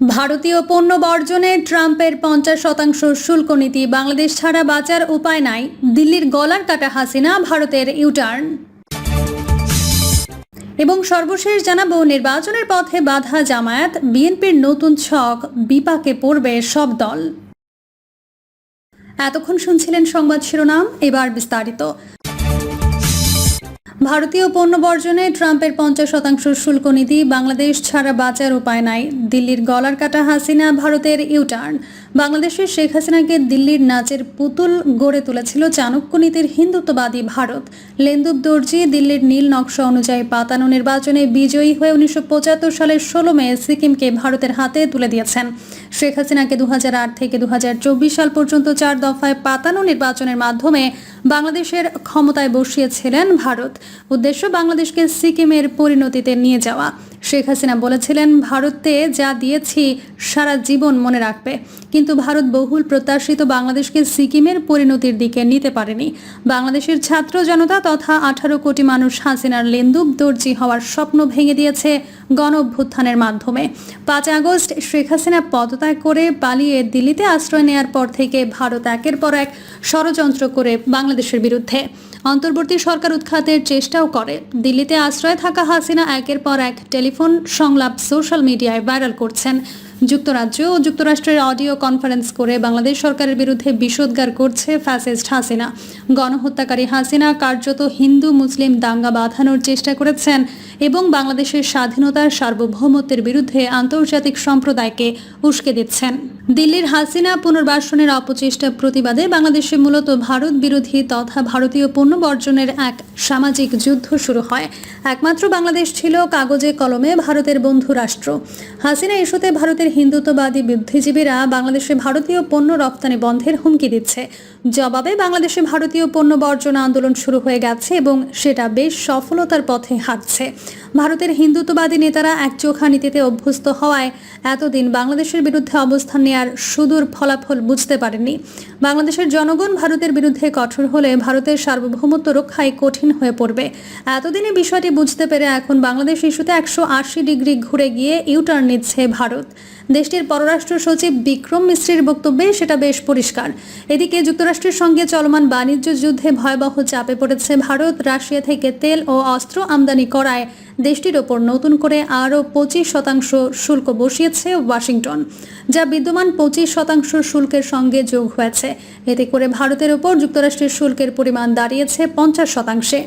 ভারতীয় পণ্য বর্জনে ট্রাম্পের পঞ্চাশ শতাংশ শুল্ক নীতি বাংলাদেশ ছাড়া বাঁচার উপায় নাই, দিল্লির গলার কাটা হাসিনা ভারতের ইউটার্ন। এবং সর্বশেষ জানাব, নির্বাচনের পথে বাধা জামায়াত, বিএনপির নতুন ছক, বিপাকে পড়বে সব দল। এতক্ষণ শুনছিলেন সংবাদ শিরোনাম, এবার বিস্তারিত। ভারতীয় পণ্য বর্জনে ট্রাম্পের পঞ্চাশ শতাংশ শুল্ক নীতি বাংলাদেশ ছাড়া বাঁচার উপায় নাই। দিল্লির গলার কাটা হাসিনা ভারতের ইউটার্ন। বাংলাদেশের শেখ হাসিনাকে দিল্লির নাচের পুতুল গড়ে তুলেছিল চাণক্য নীতির হিন্দুত্ববাদী ভারত। লেন্দুব দর্জি দিল্লির নীল নকশা অনুযায়ী পাতানো নির্বাচনে বিজয়ী হয়ে উনিশশো সালের ষোলো মে সিকিমকে ভারতের হাতে তুলে দিয়েছেন। শেখ হাসিনাকে দু হাজার আট থেকে দু হাজার চব্বিশ সাল পর্যন্ত চার দফায় পাতানো নির্বাচনের মাধ্যমে বাংলাদেশের ক্ষমতায় বসিয়েছিলেন ভারত। উদ্দেশ্য বাংলাদেশকে সিকিমের পরিণতিতে নিয়ে যাওয়া। শেখ হাসিনা বলেছিলেন, ভারতে যা দিয়েছি, সারা জীবন মনে রাখবে। কিন্তু ভারত বহুল প্রত্যাশিত বাংলাদেশকে সিকিমের পরিণতির দিকে নিতে পারেনি। বাংলাদেশের ছাত্র জনতা তথা আঠারো কোটি মানুষ হাসিনার লেন্দুব দর্জি হওয়ার স্বপ্ন ভেঙে দিয়েছে গণ অভ্যুত্থানের মাধ্যমে। পাঁচ আগস্ট শেখ হাসিনা পদত্যাগ করে পালিয়ে দিল্লিতে আশ্রয় নেয়ার পর থেকে ভারত একের পর এক ষড়যন্ত্র করে বাংলাদেশের বিরুদ্ধে। অন্তর্বর্তী সরকার উৎখাতের চেষ্টাও করে। দিল্লিতে আশ্রয়ে থাকা হাসিনা একের পর এক টেলিফোন সংলাপ সোশ্যাল মিডিয়ায় ভাইরাল করছেন যুক্তরাজ্য ও যুক্তরাষ্ট্রের অডিও কনফারেন্স করে বাংলাদেশ সরকারের বিরুদ্ধে বিষোদ্গার করছে ফ্যাসিস্ট হাসিনা। গণহত্যাকারী হাসিনা কার্যত হিন্দু, মুসলিম দাঙ্গা বাঁধানোর চেষ্টা করেছেন এবং বাংলাদেশের স্বাধীনতার সার্বভৌমত্বের বিরুদ্ধে আন্তর্জাতিক সম্প্রদায়কে উস্কে দিচ্ছেন। দিল্লির হাসিনা পুনর্বাসনের অপচেষ্টা প্রতিবাদে বাংলাদেশে মূলত ভারত বিরোধী তথা ভারতীয় পণ্য বর্জনের এক সামাজিক যুদ্ধ শুরু হয়। একমাত্র বাংলাদেশ ছিল কাগজে কলমে ভারতের বন্ধু রাষ্ট্র। হাসিনা ইস্যুতে ভারতের হিন্দুত্ববাদী বুদ্ধিজীবীরা বাংলাদেশে ভারতীয় পণ্য রপ্তানি বন্ধের হুমকি দিচ্ছে। জবাবে বাংলাদেশে ভারতীয় পণ্য বর্জন আন্দোলন শুরু হয়ে গেছে এবং সেটা বেশ সফলতার পথে হাঁটছে। ভারতের হিন্দুত্ববাদী নেতারা এক চোখা নীতিতে অভ্যস্ত হওয়ায় এতদিন বাংলাদেশের বিরুদ্ধে অবস্থান নেয়ার সুদূর ফলাফল বুঝতে পারেনি বাংলাদেশের জনগণ ভারতের বিরুদ্ধে কঠোর হলে ভারতের সার্বভৌমত্ব রক্ষায় কঠিন হয়ে পড়বে। এতদিনে বিষয়টি বুঝতে পেরে এখন বাংলাদেশ ইস্যুতে একশো আশি ডিগ্রি ঘুরে গিয়ে ইউটার্ন নিচ্ছে ভারত। দেশটির পররাষ্ট্র সচিব বিক্রম মিশ্রির বক্তব্যে সেটা বেশ পরিষ্কার। এদিকে যুক্তরাষ্ট্রের সঙ্গে চলমান বাণিজ্য যুদ্ধে ভয়াবহ চাপে পড়েছে ভারত, রাশিয়া থেকে তেল ও অস্ত্র আমদানি করায় দেশটির ওপর নতুন করে আরও পঁচিশ শতাংশ শুল্ক বসিয়েছে ওয়াশিংটন, যা বিদ্যমান পঁচিশ শতাংশ শুল্কের সঙ্গে যোগ হয়েছে। এতে করে ভারতের ওপর যুক্তরাষ্ট্রের শুল্কের পরিমাণ দাঁড়িয়েছে পঞ্চাশ শতাংশে।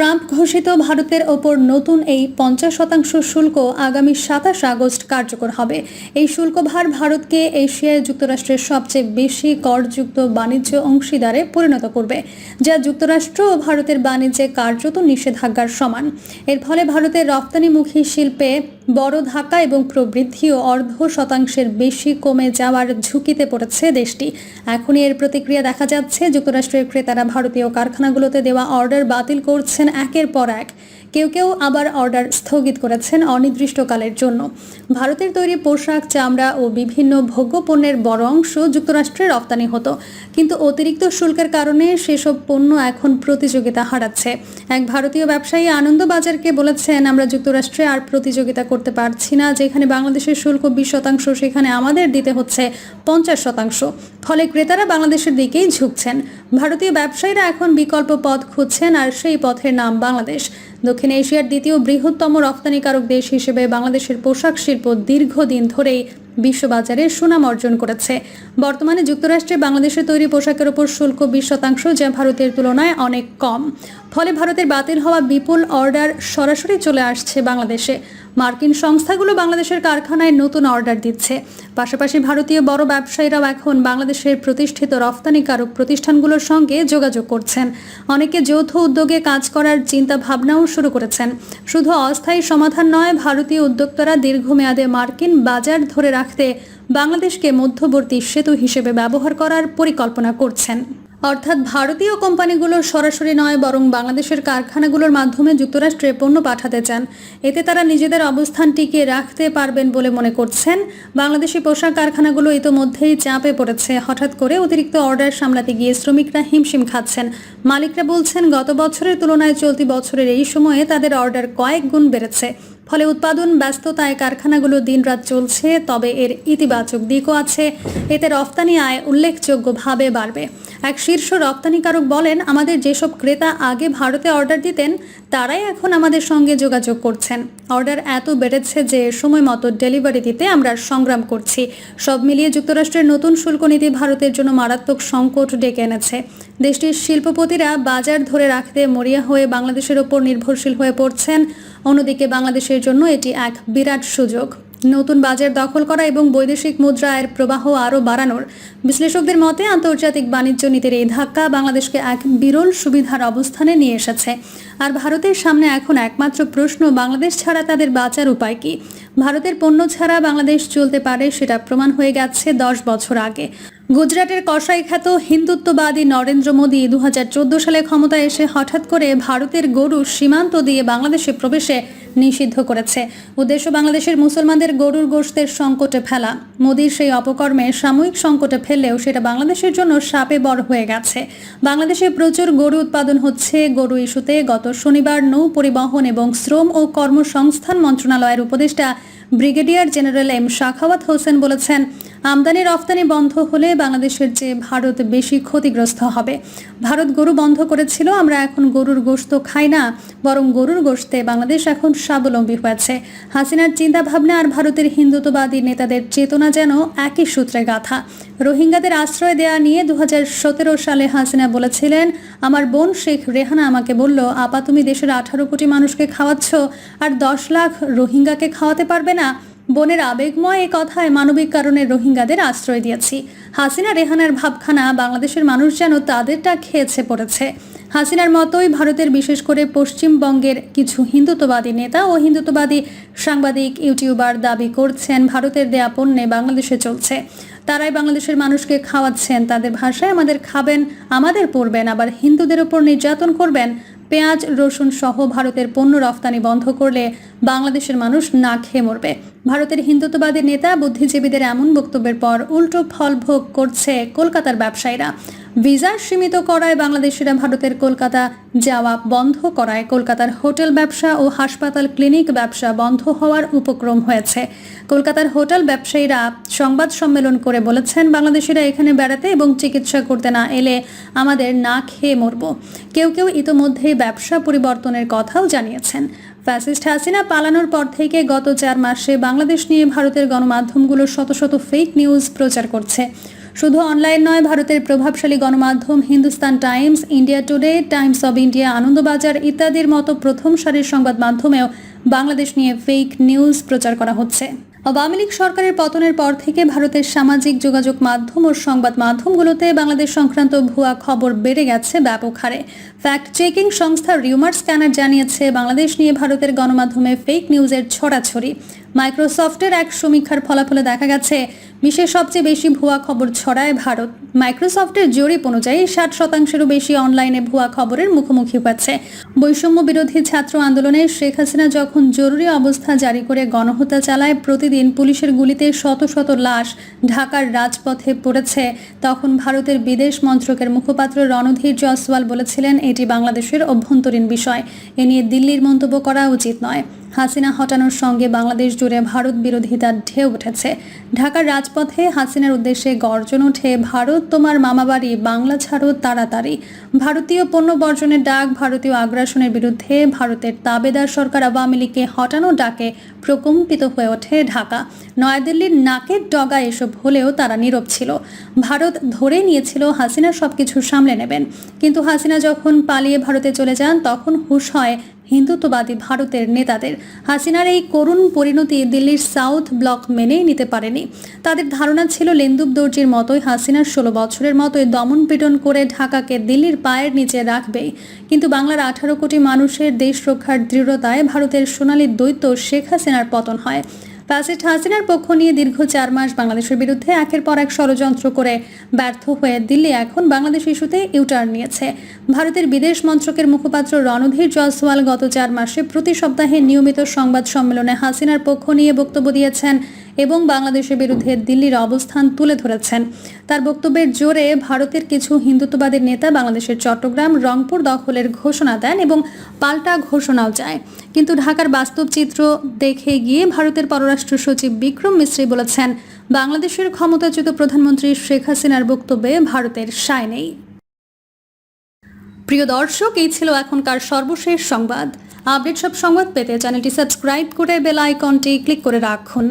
ট্রাম্প ঘোষিত ভারতের ওপর নতুন এই পঞ্চাশ শতাংশ শুল্ক আগামী সাতাশ আগস্ট কার্যকর হবে। এই শুল্কভার ভারতকে এশিয়ায় যুক্তরাষ্ট্রের সবচেয়ে বেশি করযুক্ত বাণিজ্য অংশীদারে পরিণত করবে, যা যুক্তরাষ্ট্র ও ভারতের বাণিজ্যে কার্যত নিষেধাজ্ঞার সমান। এর ফলে ভারতের রপ্তানিমুখী শিল্পে বড় ধাক্কা এবং প্রবৃদ্ধিও অর্ধ শতাংশের বেশি কমে যাওয়ার ঝুঁকিতে পড়েছে দেশটি। এখনই এর প্রতিক্রিয়া দেখা যাচ্ছে। যুক্তরাষ্ট্রের ক্রেতারা ভারতীয় কারখানাগুলোতে দেওয়া অর্ডার বাতিল করছেন একের পর এক। কেউ কেউ আবার অর্ডার স্থগিত করেছেন অনির্দিষ্টকালের জন্য। ভারতের তৈরি পোশাক, চামড়া ও বিভিন্ন ভোগ্যপণ্যের বড় অংশ যুক্তরাষ্ট্রে রপ্তানি হতো। কিন্তু অতিরিক্ত শুল্কের কারণে সেসব পণ্য এখন প্রতিযোগিতা হারাচ্ছে। এক ভারতীয় ব্যবসায়ী আনন্দবাজারকে বলেছেন, আমরা যুক্তরাষ্ট্রে আর প্রতিযোগিতা করতে পারছি না। যেখানে বাংলাদেশের শুল্ক বিশ শতাংশ, সেখানে আমাদের দিতে হচ্ছে পঞ্চাশ শতাংশ। ফলে ক্রেতারা বাংলাদেশের দিকেই ঝুঁকছেন। ভারতীয় ব্যবসায়ীরা এখন বিকল্প পথ খুঁজছেন, আর সেই পথের নাম বাংলাদেশ। দক্ষিণ এশিয়ার দ্বিতীয় বৃহত্তম রপ্তানিকারক দেশ হিসেবে বাংলাদেশের পোশাক শিল্প দীর্ঘদিন ধরেই বিশ্ববাজারে সুনাম অর্জন করেছে। বর্তমানে যুক্তরাষ্ট্রে বাংলাদেশের তৈরি পোশাকের ওপর শুল্ক বিশ শতাংশ, যা ভারতের তুলনায় অনেক কম। ফলে ভারতের বাতিল হওয়া বিপুল অর্ডার সরাসরি চলে আসছে বাংলাদেশে। মার্কিন সংস্থাগুলো বাংলাদেশের কারখানায় নতুন অর্ডার দিচ্ছে। পাশাপাশি ভারতীয় বড় ব্যবসায়ীরাও এখন বাংলাদেশের প্রতিষ্ঠিত রফতানিকারক প্রতিষ্ঠানগুলোর সঙ্গে যোগাযোগ করছেন। অনেকে যৌথ উদ্যোগে কাজ করার চিন্তা ভাবনাও শুরু করেছেন। শুধু অস্থায়ী সমাধান নয়, ভারতীয় উদ্যোক্তারা দীর্ঘমেয়াদে মার্কিন বাজার ধরে রাখতে বাংলাদেশকে মধ্যবর্তী সেতু হিসেবে ব্যবহার করার পরিকল্পনা করছেন। অর্থাৎ ভারতীয় কোম্পানিগুলো সরাসরি নয়, বরং বাংলাদেশের কারখানাগুলোর মাধ্যমে যুক্তরাষ্ট্রে পণ্য পাঠাতে চান। এতে তারা নিজেদের অবস্থান টিকিয়ে রাখতে পারবেন বলে মনে করছেন। বাংলাদেশি পোশাক কারখানাগুলো ইতোমধ্যেই চাপে পড়েছে। হঠাৎ করে অতিরিক্ত অর্ডার সামলাতে গিয়ে শ্রমিকরা হিমশিম খাচ্ছেন। মালিকরা বলছেন, গত বছরের তুলনায় চলতি বছরের এই সময়ে তাদের অর্ডার কয়েক গুণ বেড়েছে। ফলে উৎপাদন, ব্যস্ততায় কারখানাগুলো দিনরাত চলছে, তবে এর ইতিবাচক দিকও আছে। এতে রফতানি আয় উল্লেখযোগ্যভাবে বাড়বে। এক শীর্ষ রপ্তানিকারক বলেন, আমাদের যেসব ক্রেতা আগে ভারতে অর্ডার দিতেন, তারাই এখন আমাদের সঙ্গে যোগাযোগ করছেন। অর্ডার এত বেড়েছে যে সময় মতো ডেলিভারি দিতে আমরা সংগ্রাম করছি। সব মিলিয়ে যুক্তরাষ্ট্রের নতুন শুল্ক নীতি ভারতের জন্য মারাত্মক সংকট ডেকে এনেছে। দেশটির শিল্পপতিরা বাজার ধরে রাখতে মরিয়া হয়ে বাংলাদেশের ওপর নির্ভরশীল হয়ে পড়ছেন। অন্যদিকে বাংলাদেশের জন্য এটি এক বিরাট সুযোগ। নতুন বাজার দখল করা এবং বৈদেশিক মুদ্রা আয়ের প্রবাহ আরও বাড়ানোর বিশ্লেষকদের মতে আন্তর্জাতিক বাণিজ্য নীতির এই ধাক্কা বাংলাদেশকে এক বিরল সুবিধার অবস্থানে নিয়ে এসেছে। আর ভারতের সামনে এখন একমাত্র প্রশ্ন, বাংলাদেশ ছাড়া তাদের বাঁচার উপায় কি? ভারতের পণ্য ছাড়া বাংলাদেশ চলতে পারে সেটা প্রমাণ হয়ে গেছে দশ বছর আগে। গুজরাটের কসাই খ্যাত হিন্দুত্ববাদী নরেন্দ্র মোদী দুহাজার চোদ্দ সালে ক্ষমতায় এসে হঠাৎ করে ভারতের গরু সীমান্ত দিয়ে বাংলাদেশে প্রবেশে নিষিদ্ধ করেছে। উদ্দেশ্য, বাংলাদেশের মুসলমানদের গরুর গোশতের সংকটে ফেলা। মোদীর সেই অপকর্মে সাময়িক সংকটে ফেললেও সেটা বাংলাদেশের জন্য সাপে বড় হয়ে গেছে। বাংলাদেশে প্রচুর গরু উৎপাদন হচ্ছে, গরু ইস্যুতে গত শনিবার নৌ পরিবহন এবং শ্রম ও কর্মসংস্থান মন্ত্রণালয়ের উপদেষ্টা brigadier general M Sakhawat Hossain বলেছেন আমদানি রফতানি বন্ধ হলে বাংলাদেশের যে ভারত বেশি ক্ষতিগ্রস্ত হবে। ভারত গরু বন্ধ করেছিল, আমরা এখন গরুর গোশত খাই না, বরং গরুর গোশতে বাংলাদেশ এখন স্বাবলম্বী হয়েছে। হাসিনার চিন্তাভাবনা আর ভারতের হিন্দুত্ববাদী নেতাদের চেতনা যেন একই সূত্রে গাথা। রোহিঙ্গাদের আশ্রয় দেয়া নিয়ে দু হাজার সতেরো সালে হাসিনা বলেছিলেন, আমার বোন শেখ রেহানা আমাকে বলল, আপা, তুমি দেশের আঠারো কোটি মানুষকে খাওয়াচ্ছ, আর দশ লাখ রোহিঙ্গাকে খাওয়াতে পারবে না। বোনের আবেগময় এ কথায় মানবিক কারণে রোহিঙ্গাদের আশ্রয় দিয়েছি। হাসিনা, রেহানার ভাবখানা, বাংলাদেশের মানুষ যেন তাদেরটা খেয়েছে পড়েছে। হাসিনার মতোই ভারতের বিশেষ করে পশ্চিমবঙ্গের কিছু হিন্দুত্ববাদী নেতা ও হিন্দুত্ববাদী সাংবাদিক, ইউটিউবার দাবি করছেন, ভারতের দেয়া পণ্যে বাংলাদেশে চলছে। তারাই বাংলাদেশের মানুষকে খাওয়াচ্ছেন, তাদের ভাষায় আমাদের খাবেন, আমাদের পড়বেন আবার হিন্দুদের ওপর নির্যাতন করবেন পেঁয়াজ, রসুন সহ ভারতের পণ্য রফতানি বন্ধ করলে বাংলাদেশের মানুষ না খেয়ে মরবে। ভারতের হিন্দুত্ববাদী নেতা, বুদ্ধিজীবীদের এমন বক্তব্যের পর উল্টো ফল ভোগ করছে কলকাতার ব্যবসায়ীরা। ভিসা সীমিত করায় বাংলাদেশিরা ভারতের কলকাতা যাওয়া বন্ধ করায় কলকাতার হোটেল ব্যবসা ও হাসপাতাল ক্লিনিক ব্যবসা বন্ধ হওয়ার উপক্রম হয়েছে। কলকাতার হোটেল ব্যবসায়ীরা সংবাদ সম্মেলন করে বলেছেন, বাংলাদেশিরা এখানে বেড়াতে এবং চিকিৎসা করতে না এলে আমাদের না খেয়ে মরব। কেউ কেউ ইতোমধ্যেই ব্যবসা পরিবর্তনের কথাও জানিয়েছেন। ফ্যাসিস্ট হাসিনা পালানোর পর থেকে গত চার মাসে বাংলাদেশ নিয়ে ভারতের গণমাধ্যমগুলো শত শত ফেক নিউজ প্রচার করছে। শুধু অনলাইন নয়, ভারতের প্রভাবশালী গণমাধ্যম Hindustan Times India Today Times of India Anandabazar ইত্যাদির মতো প্রথম সারির সংবাদ মাধ্যমেও বাংলাদেশ নিয়ে ফেক নিউজ প্রচার করা হচ্ছে। আওয়ামী লীগ সরকারের পতনের পর থেকে ভারতের সামাজিক যোগাযোগ মাধ্যম ও সংবাদ মাধ্যমগুলোতে বাংলাদেশ সংক্রান্ত ভুয়া খবর বেড়ে গেছে ব্যাপক হারে। ফ্যাক্ট চেকিং সংস্থা রিউমার স্ক্যানার জানিয়েছে, বাংলাদেশ নিয়ে ভারতের গণমাধ্যমে ফেক নিউজের ছড়াছড়ি। মাইক্রোসফটের এক সমীক্ষার ফলাফলে দেখা গেছে, বিশ্বের সবচেয়ে বেশি ভুয়া খবর ছড়ায় ভারত। মাইক্রোসফটের জরিপ অনুযায়ী, ষাট শতাংশেরও বেশি অনলাইনে ভুয়া খবরের মুখোমুখি হয়েছে। বৈষম্য বিরোধী ছাত্র আন্দোলনে শেখ হাসিনা যখন জরুরি অবস্থা জারি করে গণহত্যা চালায়, প্রতিদিন পুলিশের গুলিতে শত শত লাশ ঢাকার রাজপথে পড়েছে। তখন ভারতের বিদেশ মন্ত্রকের মুখপাত্র রণধীর জয়সওয়াল বলেছিলেন, এটি বাংলাদেশের অভ্যন্তরীণ বিষয়। এ নিয়ে দিল্লির মন্তব্য করা উচিত নয়। হাসিনা হটানোর সঙ্গে বাংলাদেশ জুড়ে ভারত বিরোধিতার ঢেউ উঠেছে। ঢাকার রাজপথে হাসিনার উদ্দেশ্যে গর্জন ওঠে, ভারত, তোমার মামাবাড়ি, বাংলা ছাড়ো তাড়াতাড়ি। ভারতীয় পণ্য বর্জনের ডাক, ভারতীয় আগ্রাসনের বিরুদ্ধে ভারতের তাবেদার সরকার আওয়ামী লীগকে হটানোর ডাকে প্রকম্পিত হয়ে ওঠে ঢাকা। নয়াদিল্লির নাকের ডগা এসব হলেও তারা নীরব ছিল। ভারত ধরে নিয়েছিল, হাসিনা সবকিছু সামলে নেবেন। কিন্তু হাসিনা যখন পালিয়ে ভারতে চলে যান, তখন হুশ হয় হিন্দুত্ববাদী ভারতের নেতাদের হাসিনার এই করুণ পরিণতি দিল্লির সাউথ ব্লক মেনেই নিতে পারেনি। তাদের ধারণা ছিল লেন্দুব দর্জির মতোই হাসিনার ষোলো বছরের মতোই দমন পীড়ন করে ঢাকাকে দিল্লির পায়ের নিচে রাখবে কিন্তু বাংলার আঠারো কোটি মানুষের দেশ রক্ষার দৃঢ়তায় ভারতের সোনালী দৈত্য শেখ হাসিনার পতন হয়। ফ্যাসিস্ট হাসিনার পক্ষ নিয়ে দীর্ঘ চার মাস বাংলাদেশের বিরুদ্ধে একের পর এক ষড়যন্ত্র করে ব্যর্থ হয়ে দিল্লি এখন বাংলাদেশ ইস্যুতে ইউটার্ন নিয়েছে। ভারতের বিদেশ মন্ত্রকের মুখপাত্র রণধীর জয়সওয়াল গত চার মাসে প্রতি সপ্তাহে নিয়মিত সংবাদ সম্মেলনে হাসিনার পক্ষ নিয়ে বক্তব্য দিয়েছেন এবং বাংলাদেশের বিরুদ্ধে দিল্লির অবস্থান তুলে ধরেছেন। তার বক্তব্যের জোরে ভারতের কিছু হিন্দুত্ববাদী নেতা বাংলাদেশের চট্টগ্রাম, রংপুর দখলের ঘোষণা দেন এবং পাল্টা ঘোষণাও যায় কিন্তু ঢাকার বাস্তব চিত্র দেখে গিয়ে ভারতের পররাষ্ট্র সচিব বিক্রম মিশ্রি বলেছেন, বাংলাদেশের ক্ষমতাচ্যুত প্রধানমন্ত্রী শেখ হাসিনার বক্তব্যে ভারতের সায় নেই। প্রিয় দর্শক, এই ছিল এখনকার সর্বশেষ সংবাদ। আপডেট সব সংবাদ পেতে চ্যানেলটি সাবস্ক্রাইব করে বেল আইকনটি ক্লিক করে রাখুন।